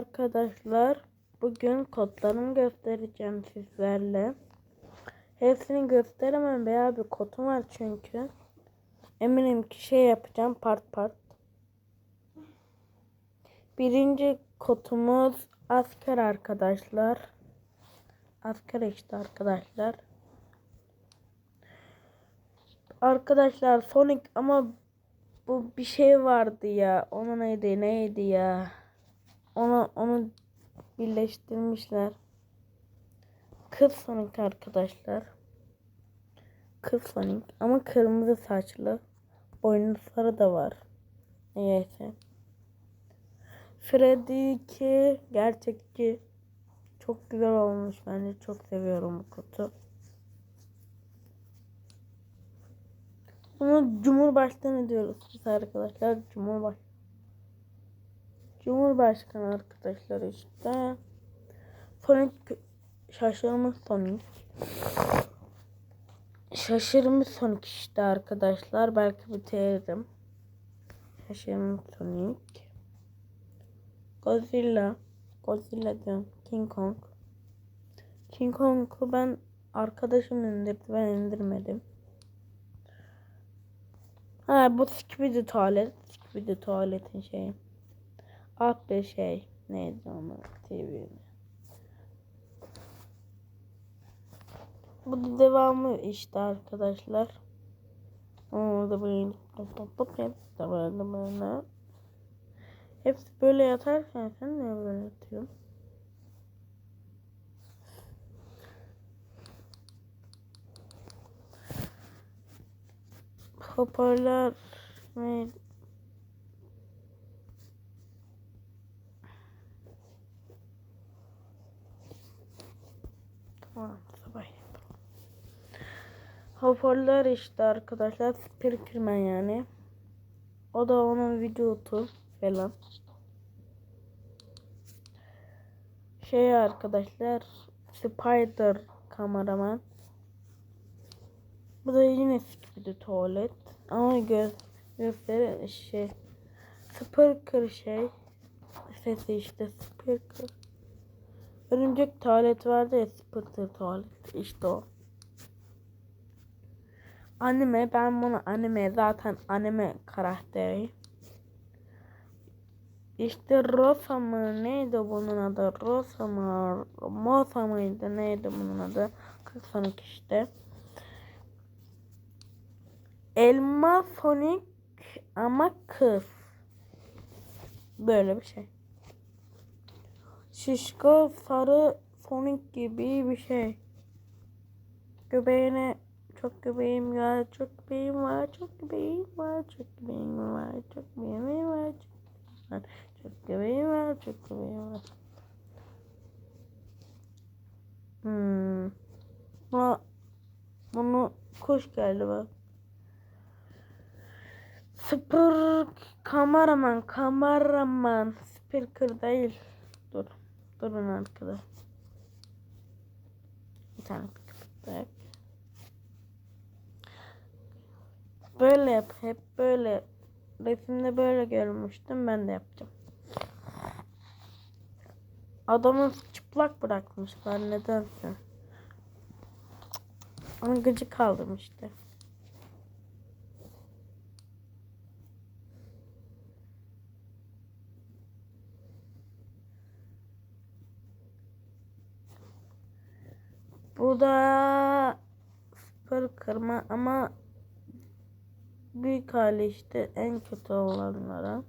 arkadaşlar. Bugün kodlarımı göstereceğim sizlerle. Hepsini gösteremem veya bir kodum var çünkü. Eminim ki şey yapacağım part part. Birinci kodumuz asker arkadaşlar. Asker işte arkadaşlar. Arkadaşlar Sonic ama bu bir şey vardı ya. Ona neydi neydi ya. Onu onu birleştirmişler. Kız Sonic arkadaşlar. Kız Sonic ama kırmızı saçlı. Boynuzları da var. Neyse. Freddy 2 gerçekçi. Çok güzel olmuş bence. Çok seviyorum bu kutu. Bunu Cumhurbaşkanı diyoruz biz arkadaşlar. Cumhurbaşkanı. Cumhurbaşkanı arkadaşlar işte. Sonic şaşırmış Sonic. Şaşırmış Sonic işte arkadaşlar. Belki bitiririm. Şaşırmış Sonic. Godzilla. Godzilla diyorum. King Kong. King Kong'u ben arkadaşım indirdi. Ben indirmedim. Ha bu Skibidi tuvalet. Skibidi tuvaletin şeyi. Alt bir şey. Neydi ama TV. Bu da devamı işte arkadaşlar. Orada böyle hepsi böyle böyle. Hepsi böyle yatarken sen ne böyle yatıyorsun? Hoparlör ve Tamam sabah. Hoparlör işte arkadaşlar. Speakerman yani. O da onun vücudu falan. Şey arkadaşlar. Spider kameraman. Bu da yine bir tuvalet. Ama göz gösteri şey. Speaker şey. Sesi işte speaker. Örümcek tuvalet vardı ya speaker tuvalet. İşte o. Anime ben bunu anime zaten anime karakteri. İşte Rosa mı neydi bunun adı? Rosa mı? Mosa mıydı? Neydi bunun adı? 42 işte. Elma Sonic ama kız. Böyle bir şey. Şişko sarı Sonic gibi bir şey. Göbeğine çok göbeğim var, çok göbeğim var, çok göbeğim var, çok göbeğim var, çok göbeğim var, çok, çok göbeğim var, çok göbeğim var. Hmm. Buna, bunu kuş geldi bak. Sıfır kameraman, kameraman, speaker değil. Dur, durun arkada. Bir tane kapattık. Böyle yap, hep böyle. Resimde böyle görmüştüm, ben de yapacağım. Adamı çıplak bırakmışlar nedense. Onu gıcık kaldım işte. Da sıfır kırma ama büyük hali işte en kötü olanlara.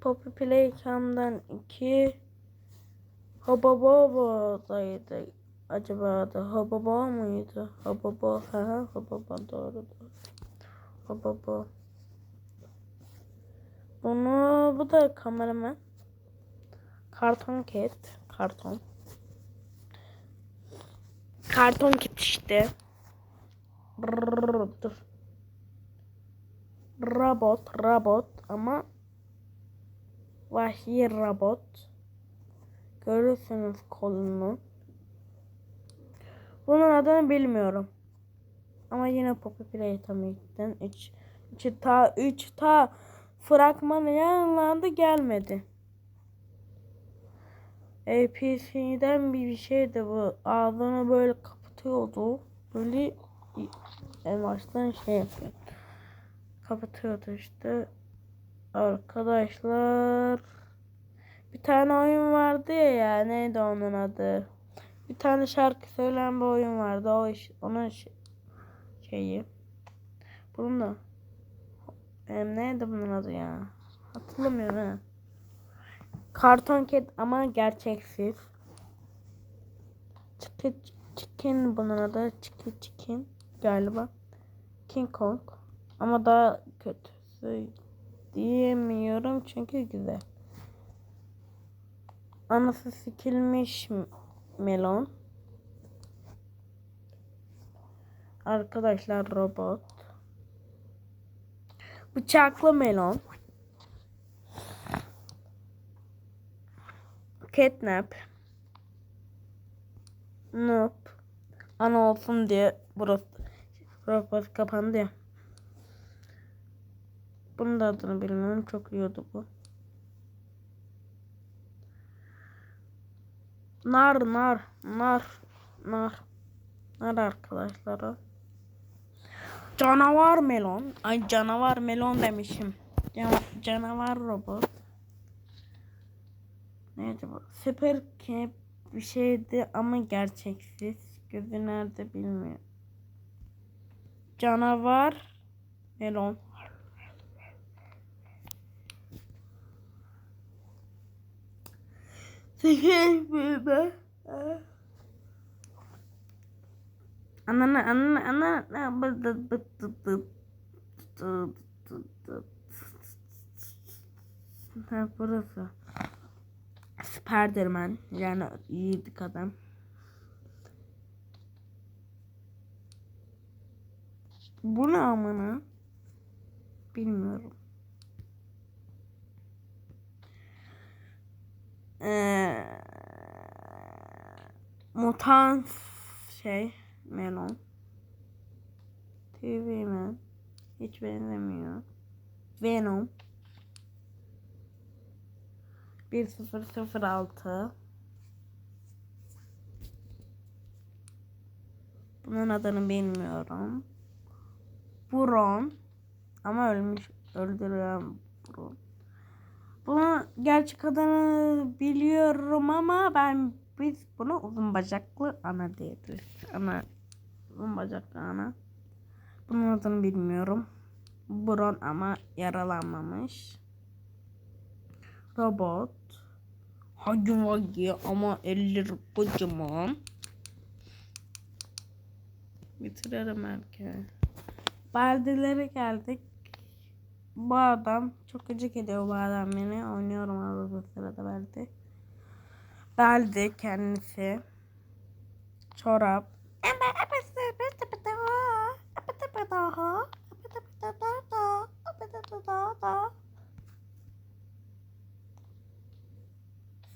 Poppy Playcame'dan 2 Habababa'daydı. Acaba da Hababa mıydı? Hababa, ha Hababa doğru. Hababa. Bunu bu da kameraman. Karton ket. Karton. Karton kit işte. Robot, robot ama vahşi robot. Görürsünüz kolunu. Bunun adını bilmiyorum. Ama yine Poppy Playtime'den 3 3 ta 3 ta fragmanı yayınlandı gelmedi. APC'den bir şeydi bu. Ağzını böyle kapatıyordu. Böyle en baştan şey yapıyor. Kapatıyordu işte. Arkadaşlar bir tane oyun vardı ya, ya neydi onun adı? Bir tane şarkı söyleyen bir oyun vardı. O iş, onun şey- şeyi. Bunun da em, neydi bunun adı ya? Hatırlamıyorum ha. Karton Cat ama gerçeksiz. Chicken, chicken bunun adı. Chicken Chicken galiba. King Kong. Ama daha kötüsü diyemiyorum çünkü güzel. Anası sikilmiş melon. Arkadaşlar robot. Bıçaklı melon. Catnap. Nope. Ana olsun diye burası kapandı ya. Bunun da adını bilmiyorum. Çok yiyordu bu. Nar, nar, nar, nar. Nar arkadaşlar. Canavar melon. Ay canavar melon demişim. Cana- canavar robot. Neydi bu? Süper Cap bir şeydi ama gerçeksiz. Gözü nerede bilmiyorum. Canavar melon. Sekiz büyüme. Anana anana anana bıdı bıdı bıdı burası. Spiderman yani yiğitlik adam. Bu ne amına? Bilmiyorum. Ee, mutant şey melon. TV man. Hiç benzemiyor. Venom. 1006 Bunun adını bilmiyorum. Buron. Ama ölmüş. Öldüren Buron. Bunu gerçek adını biliyorum ama ben biz bunu uzun bacaklı ana diyebiliriz. Ana uzun bacaklı ana. Bunun adını bilmiyorum. Buron ama yaralanmamış. Robot. Hagi Wagi ama elleri kocaman. Bitirelim erkeği. Baldilere geldik. Bu adam çok gıcık ediyor bu adam beni. Oynuyorum arada sırada Baldi. Baldi kendisi. Çorap.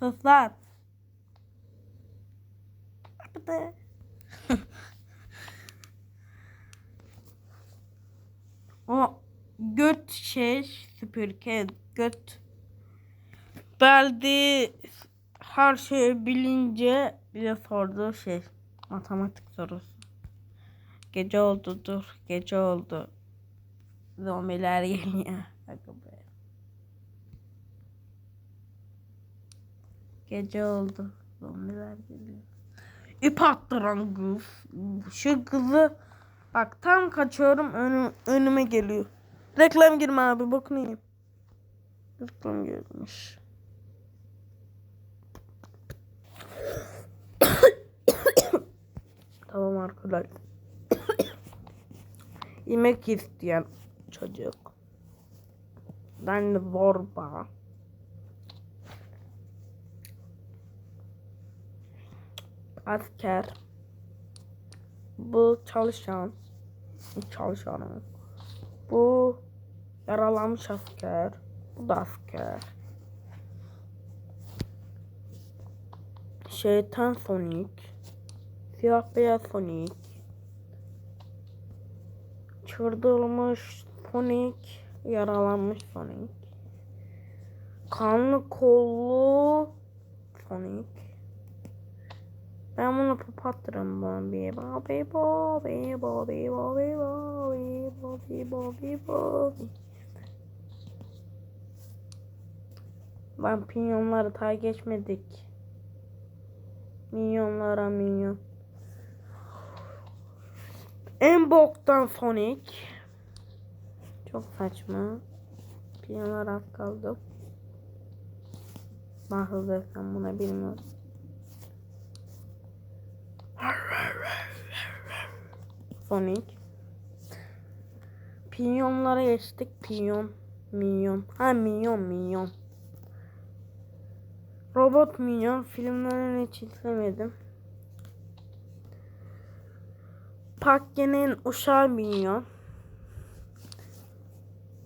Sus lan. o göt şey süpürge göt. Beldi her şeyi bilince bize sorduğu şey matematik sorusu. Gece oldu dur gece oldu. Zombiler geliyor. Aga be. Gece oldu. Zombiler geliyor. İp attıran kız. Şu kızı bak tam kaçıyorum önüm, önüme geliyor. Reklam girme abi yiyeyim. Reklam girmiş. tamam arkadaşlar. Yemek isteyen çocuk. Ben zorba. Asker. Bu çalışan. Çalışanı. Bu yaralanmış asker. Bu da asker. Şeytan Sonic. Siyah beyaz Sonic. Çıldırmış Sonic. Yaralanmış Sonic. Kanlı kollu Sonic. Ben bunu bir babi babi babi babi babi babi babi babi Lan pinyonları ta geçmedik. Minyonlara minyon. En boktan Sonic. Çok saçma. Pinyonlar az kaldı. Nasıl desem buna bilmiyorum. Sonic. Pinyonlara geçtik. Pinyon. Minyon. Ha minyon minyon. Robot minyon filmlerini hiç izlemedim. Pakke'nin uşağı minyon.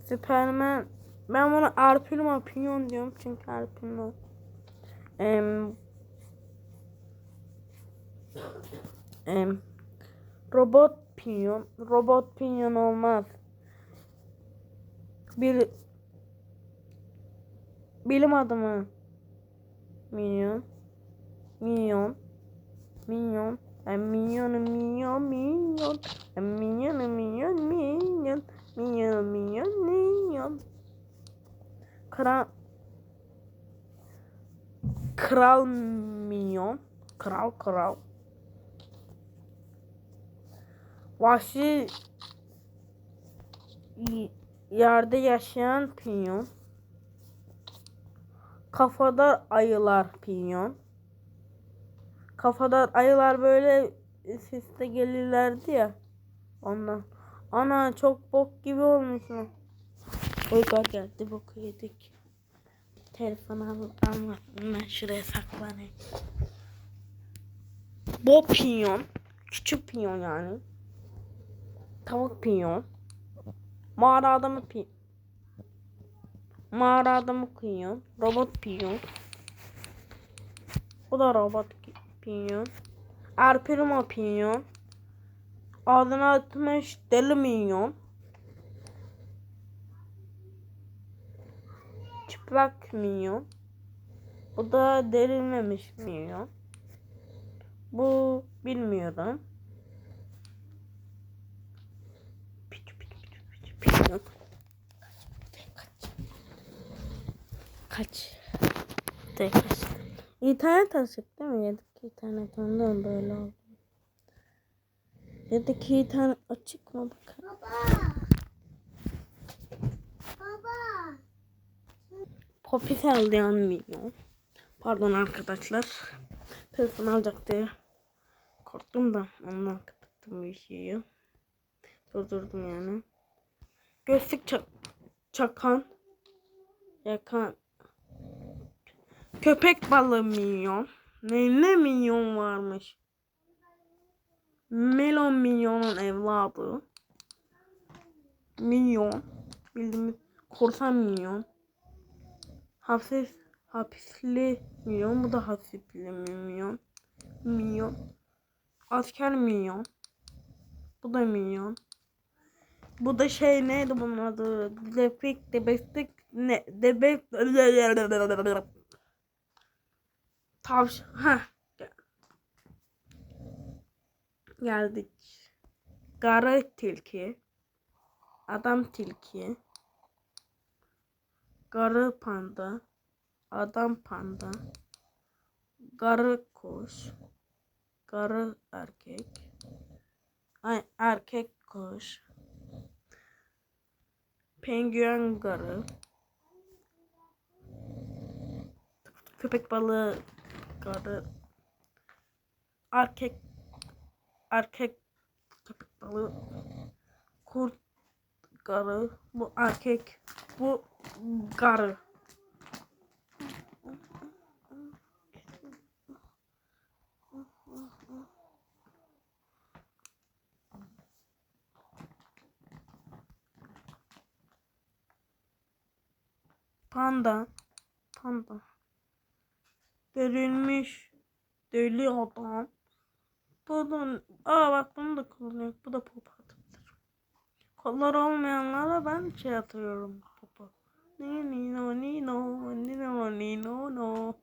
Superman ben bunu Arpilma Pinyon diyorum çünkü Arpilma em, em, Robot Pinyon Robot Pinyon olmaz. Bir bilim adamı. Minyon Minyon Minyon. Minyon minyon ben minyonum minyon minyon. Minyon minyon minyon. Kral Kral minyon. Kral kral Vahşi yerde yaşayan pinyon Kafadar ayılar pinyon Kafadar ayılar böyle siste gelirlerdi ya Ondan Ana çok bok gibi olmuş mu? Uygar geldi boku yedik. Telefonu al almadım ben şuraya saklanayım. Bu pinyon. Küçük pinyon yani. Tavuk pinyon. Mağara adamı pi Mağara adamı pinyon. Robot pinyon. Bu da robot pinyon. Erpirimo pinyon. Ağzına atmış deli minyon. Çıplak minyon. Bu da derilmemiş minyon. Bu bilmiyorum. Minyon. Kaç. Kaç. De kaç. İnternet açık değil mi? Yedik internet ondan böyle oldu. Yedik internet açık mı bakın. Baba. Baba. Poppy sallayan minyon. Pardon arkadaşlar. Telefon alacak diye korktum da ondan kapattım bir şeyi. Durdurdum yani. Gözlük çak çakan yakan köpek balığı minyon. Ne ne minyon varmış? Melon minyonun evladı. Minyon. Bildiğimiz korsan minyon. Hafif hapisli milyon. Bu da hafifli milyon. Milyon. Asker milyon. Bu da milyon. Bu da şey neydi bunun adı? Debek, debestik, ne? Debek, tavş, ha. Geldik. Garı tilki. Adam tilki. Garı panda. Adam panda. Garı kuş. Garı erkek. Ay erkek kuş. Penguen garı. Köpek balığı garı. Erkek erkek köpek balığı. Kurt garı. Bu erkek. Bu garı. panda. Panda. Dölünmüş. Dölü adam. Bunun, aa bak bunu da kullanıyor. Bu da pop atabilir. Kollar olmayanlara ben şey atıyorum. Popa. Nino nino nino nino no.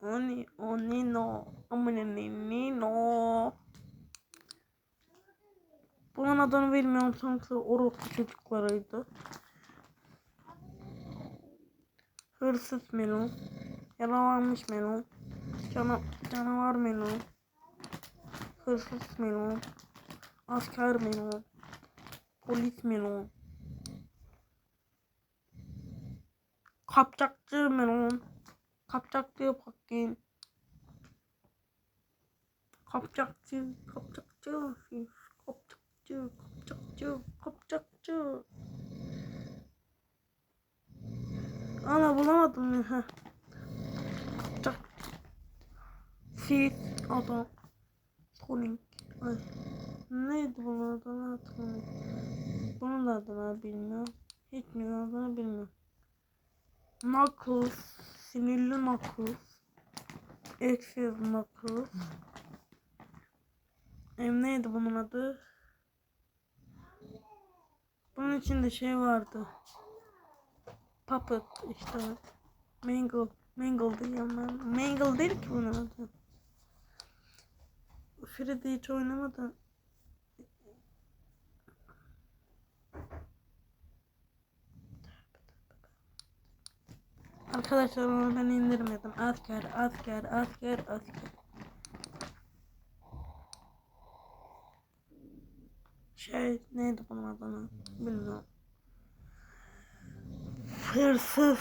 Oni oni no. Amına nino. Bunun adını bilmiyorum sanki orospu çocuklarıydı. Hırsız melon. Yaralanmış melon. Cana, canavar melon. Hırsız melon. Asker melon. Polis melon. Kapçakçı melon. Kapçakçı bakayım. Kapçakçı, kapçakçı, kapçakçı, kapçakçı, kapçakçı. Ana bulamadım ya. Heh. Kapçak. Fil, adam. Sonic. Ay. Neydi bunun adı? Ne hatırlamıyorum. Bunun da adını bilmiyorum. Hiçbirinin adını bilmiyorum. Knuckles. Sinirli Knuckles. Eksiz Knuckles. Em neydi bunun adı? Bunun içinde şey vardı. Puppet işte. Mangle. Mangle diyeceğim ben. Mangle değil ki bunun adı. Freddy hiç oynamadı. Arkadaşlar onu ben indirmedim. Asker, asker, asker, asker. Şey neydi bunun adını bilmiyorum. Hırsız.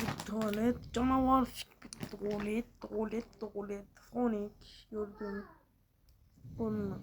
Bir tuvalet, canavar. Bir tuvalet, tuvalet, tuvalet, Sonic. Gördüm. Bununla.